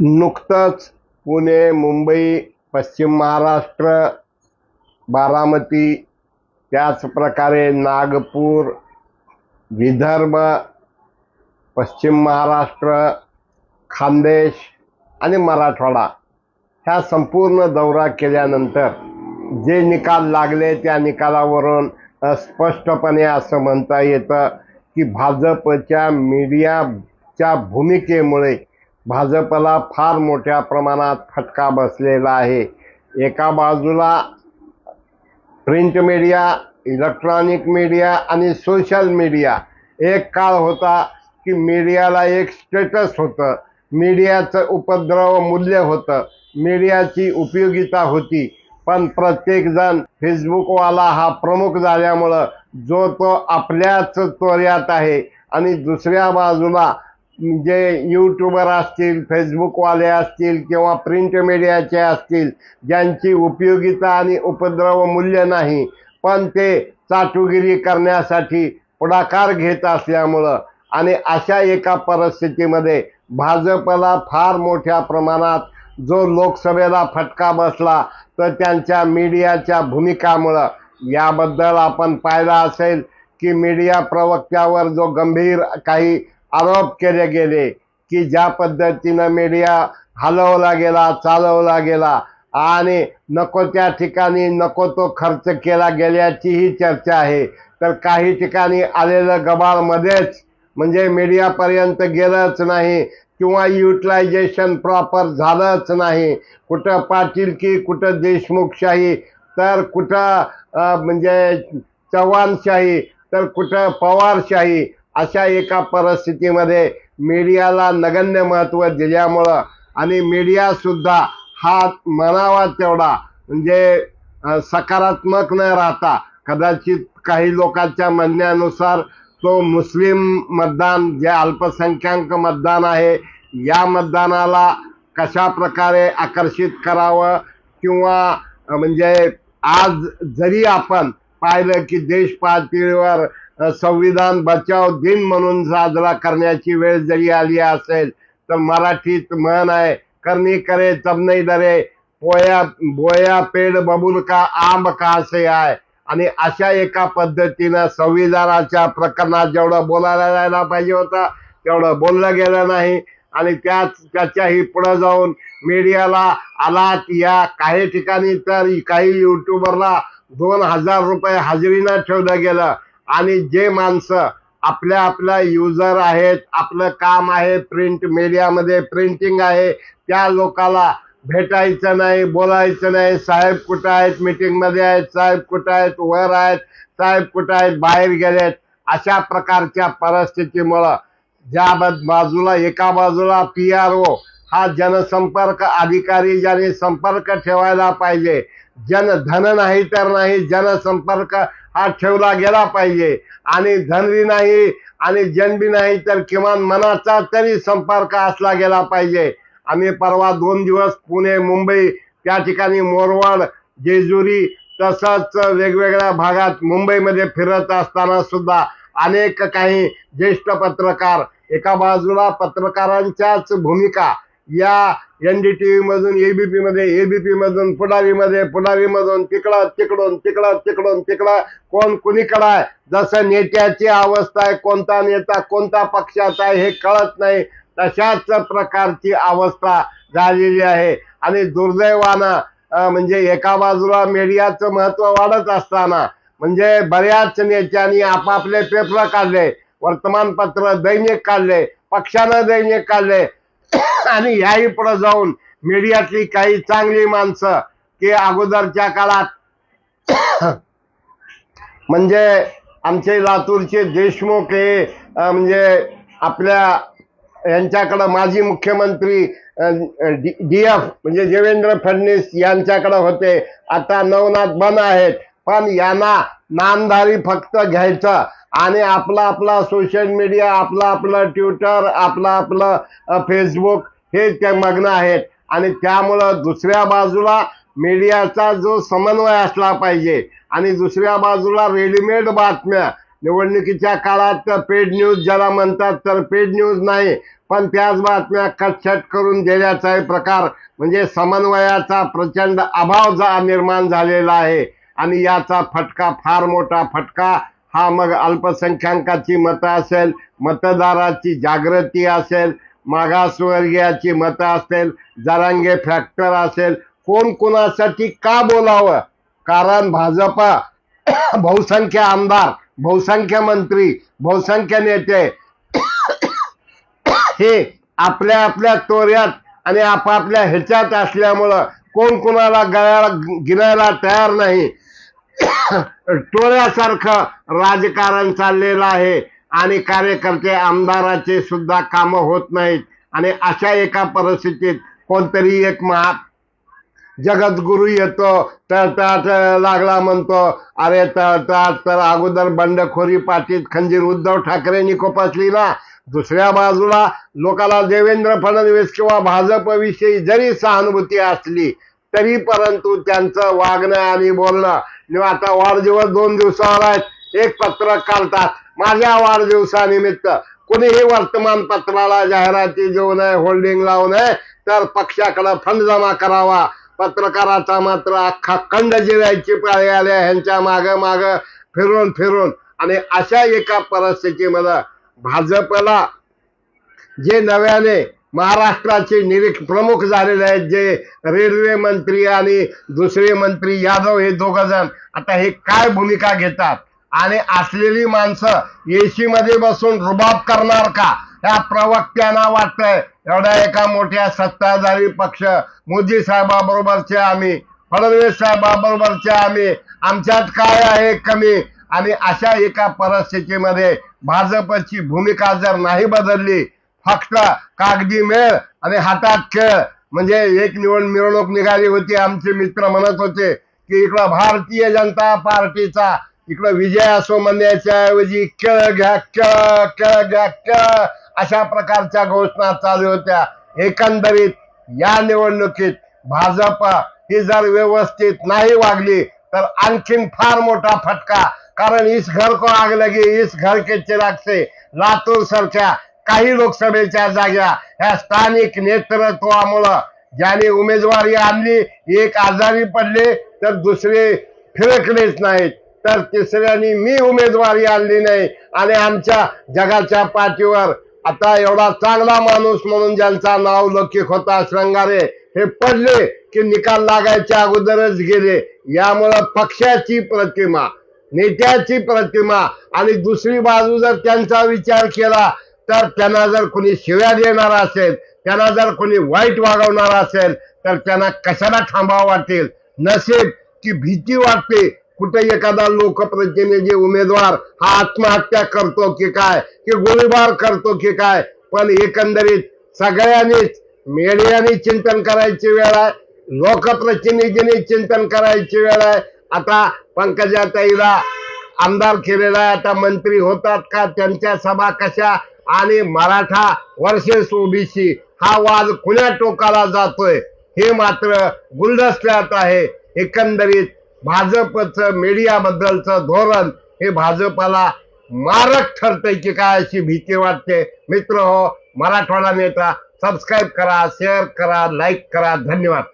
नुकतंच पुणे मुंबई पश्चिम महाराष्ट्र बारामती त्याचप्रकारे नागपूर विदर्भ पश्चिम महाराष्ट्र खानदेश आणि मराठवाडा ह्या संपूर्ण दौरा केल्यानंतर जे निकाल लागले त्या निकालावरून स्पष्टपणे असं म्हणता येतं की भाजपच्या मीडियाच्या भूमिकेमुळे भाजपला फार मोठ्या प्रमाणात फटका बसलेला आहे. एका बाजूला प्रिंट मीडिया इलेक्ट्रॉनिक मीडिया आणि सोशल मीडिया. एक काळ होता की मीडियाला एक स्टेटस होतं. मीडियाचं उपद्रव मूल्य होतं. मीडियाची उपयोगिता होती. पण प्रत्येकजण फेसबुकवाला हा प्रमुख झाल्यामुळं जो तो आपल्याच तोऱ्यात आहे आणि दुसऱ्या बाजूला जे यूट्यूबर असतील फेसबुकवाले असतील किंवा प्रिंट मीडियाचे असतील ज्यांची उपयोगिता आणि उपद्रव मूल्य नाही पण ते चाटुगिरी करण्यासाठी पुढाकार घेत असल्यामुळं आणि अशा एका परिस्थितीमध्ये भाजपला फार मोठ्या प्रमाणात जो लोकसभेला फटका बसला तर त्यांच्या मीडियाच्या भूमिकामुळं याबद्दल आपण पाहिलं असेल की मीडिया प्रवक्त्यावर जो गंभीर काही आरोप केले गेले की ज्या पद्धतीनं मीडिया हलवला गेला चालवला गेला आणि नको त्या ठिकाणी नको तो खर्च केला गेल्याचीही चर्चा आहे. तर काही ठिकाणी आलेलं गबाळमध्येच म्हणजे मीडियापर्यंत गेलंच नाही किंवा युटिलायझेशन प्रॉपर झालंच नाही. कुठं पाटील की कुठं देशमुखशाही तर कुठं म्हणजे चव्हाणशाही तर कुठं पवारशाही अशा एका परिस्थितीमध्ये मीडियाला नगण्य महत्त्व दिल्यामुळं आणि मीडियासुद्धा हा म्हणावा तेवढा म्हणजे सकारात्मक न राहता कदाचित काही लोकांच्या म्हणण्यानुसार तो मुस्लिम मतदान जे अल्पसंख्याक मतदान आहे या मतदानाला कशा प्रकारे आकर्षित करावं किंवा म्हणजे आज जरी आपण पाहिलं की देश पातळीवर संविधान बचाव दिन म्हणून साजरा करण्याची वेळ जरी आली असेल तर मराठीत म्हण आहे करणी करे तब दरे पोया बोया पेड बबुल का आंब का असे आहे आणि अशा एका पद्धतीनं संविधानाच्या प्रकरणात जेवढं बोलायला जायला पाहिजे होतं तेवढं बोललं गेलं नाही. आणि त्याच त्याच्याही पुढे जाऊन मीडियाला आलात या काही ठिकाणी तर काही युट्यूबरला दोन हजार रुपये हजेरीनं ठेवलं गेलं. आणि जे माणसं आपल्या आपल्या युजर आहेत आपलं काम आहे प्रिंट मीडियामध्ये प्रिंटिंग आहे त्या लोकाला भेटायचं नाही बोलायचं नाही साहेब कुठं आहेत मीटिंगमध्ये आहेत साहेब कुठं आहेत वर आहेत साहेब कुठं आहेत बाहेर गेलेत अशा प्रकारच्या परिस्थितीमुळं ज्या बाजूला एका बाजूला पी आर ओ हा जनसंपर्क अधिकारी ज्याने संपर्क ठेवायला पाहिजे जन धन नाही तर नाही जनसंपर्क हा ठेवला गेला पाहिजे. आणि धनबी नाही आणि जनबी नाही तर किमान मनाचा तरी संपर्क असला गेला पाहिजे. आम्ही परवा दोन दिवस पुणे मुंबई त्या ठिकाणी मोरवड जेजुरी तसंच वेगवेगळ्या भागात मुंबईमध्ये फिरत असताना सुद्धा अनेक काही ज्येष्ठ पत्रकार एका बाजूला पत्रकारांच्याच भूमिका या एन डी टी व्ही मधून एबीपी मध्ये एबीपी मधून पुढारी मध्ये पुढारी मधून तिकडं तिकडून तिकडं तिकडून तिकडं कोण कुणीकडं आहे? जसं नेत्याची अवस्था आहे कोणता नेता कोणता पक्षाचा आहे हे कळत नाही. तशाच प्रकारची अवस्था झालेली आहे. आणि दुर्दैवानं म्हणजे एका बाजूला मीडियाचं महत्त्व वाढत असताना म्हणजे बऱ्याच नेत्यांनी आपापले पेपर काढले वर्तमानपत्र दैनिक काढले पक्षानं दैनिक काढले आणि याही पुढे जाऊन मीडियातली काही चांगली माणसं की अगोदरच्या काळात म्हणजे आमचे लातूरचे देशमुख हे म्हणजे आपल्या यांच्याकडं माजी मुख्यमंत्री डी एफ म्हणजे देवेंद्र फडणवीस यांच्याकडे होते. आता नवनाथ बन आहेत. पण यांना नामधारी फक्त घ्यायचं. आणि आपला आपला सोशल मीडिया आपला आपलं ट्विटर आपलं आपलं फेसबुक हे ते मग्न आहेत. आणि त्यामुळं दुसऱ्या बाजूला मीडियाचा जो समन्वय असला पाहिजे. आणि दुसऱ्या बाजूला रेडीमेड बातम्या. निवडणुकीच्या काळात पेड न्यूज ज्याला म्हणतात तर पेड न्यूज नाही पण त्याच बातम्या कटछट करून देण्याचाही प्रकार म्हणजे समन्वयाचा प्रचंड अभाव जा निर्माण झालेला आहे. आणि याचा फटका फार मोठा फटका हा मग अल्पसंख्याकाची मतं असेल मतदाराची जागृती असेल मागासवर्गीयाची मतं असेल जरांगे फॅक्टर असेल कोण कोणासाठी का बोलावं? कारण भाजपा बहुसंख्य आमदार बहुसंख्य मंत्री बहुसंख्य नेते हे आपल्या आपल्या तोऱ्यात आणि आपापल्या ह्याच्यात असल्यामुळं कोण कोणाला गळ्याला गिरायला तयार नाही. टोळ्यासारखं राजकारण चाललेलं आहे आणि कार्यकर्ते आमदाराचे सुद्धा कामं होत नाहीत. आणि अशा एका परिस्थितीत कोणतरी एक महा जगद्गुरु येतो तळतळाट लागला म्हणतो अरे त्यात तर अगोदर बंडखोरी पाटीत खंजीर उद्धव ठाकरेंनी कोपसली ना. दुसऱ्या बाजूला लोकाला देवेंद्र फडणवीस किंवा भाजपविषयी जरी सहानुभूती असली तरी परंतु त्यांचं वागणं आणि बोलणं. आता वाढदिवस दोन दिवसावर आहेत. एक पत्र काढतात. माझ्या वाढदिवसानिमित्त कुणीही वर्तमानपत्राला जाहिराती देऊ नये होल्डिंग लावू नये तर पक्षाकडे फंड जमा करावा. पत्रकाराचा मात्र अख्खा खंड जिरायची पाळी आल्या ह्यांच्या माग माग फिरून फिरून. आणि अशा एका परिस्थितीमध्ये भाजपला जे नव्याने महाराष्ट्राचे निरीक्ष प्रमुख झालेले आहेत जे रेल्वे मंत्री आणि दुसरे मंत्री यादव हे दोघ जण आता हे काय भूमिका घेतात? आणि असलेली माणसं एसी मध्ये बसून रुबाब करणार का? ह्या प्रवक्त्यांना वाटतंय एवढ्या एका मोठ्या सत्ताधारी पक्ष मोदी साहेबाबरोबरचे आम्ही फडणवीस साहेबाबरोबरचे आम्ही आमच्यात काय आहे कमी? आणि अशा एका परिस्थितीमध्ये भाजपची भूमिका जर नाही बदलली फक्त कागदी मेळ आणि हातात खेळ. म्हणजे एक निवड मिरवणूक निघाली होती आमचे मित्र म्हणत होते की इकडं भारतीय जनता पार्टीचा इकडं विजय असो म्हणण्याच्या ऐवजी केळ घ्या केळ केळ घ्या केळ अशा प्रकारच्या घोषणा चालू होत्या. एकंदरीत या निवडणुकीत भाजप ही जर व्यवस्थित नाही वागली तर आणखीन फार मोठा फटका. कारण इस घर को आग लगी इस घर के चिराग से लातूर सारख्या काही लोकसभेच्या जागा ह्या स्थानिक नेतृत्वामुळं ज्याने उमेदवारी आणली एक आजारी पडले तर दुसरे फिरकलेच नाहीत. तर तिसऱ्याने मी उमेदवारी आणली नाही. आणि आमच्या जगाच्या पाठीवर आता एवढा चांगला माणूस म्हणून ज्यांचा नाव लौकिक होता श्रंगारे हे पडले की निकाल लागायच्या अगोदरच गेले. यामुळं पक्षाची प्रतिमा नेत्याची प्रतिमा आणि दुसरी बाजू जर त्यांचा विचार केला तर त्यांना जर कोणी शिव्या देणार असेल त्यांना जर कोणी वाईट वागवणार असेल तर त्यांना कशाला थांबावं वाटेल? नसेल की भीती वाटते. कुठे एखादा लोकप्रतिनिधी उमेदवार हा आत्महत्या करतो की काय की गोळीबार करतो की काय? पण एकंदरीत सगळ्यांनीच मीडियाने चिंतन करायची वेळ आहे लोकप्रतिनिधीने चिंतन करायची वेळ आहे. आता पंकजाताईला आमदार केलेला आहे. आता मंत्री होतात का? त्यांच्या सभा कशा? आणि मराठा वर्सेस ओबीसी हा वाद कुण्या टोकाला जातोय. हे मात्र गुलदस्त्यात आहे. एकंदरीत भाजपचं मीडियाबद्दलचं धोरण हे भाजपला मारक ठरतंय की काय अशी भीती वाटते. मित्र हो मराठवाडा नेता सबस्क्राईब करा शेअर करा लाईक करा. धन्यवाद.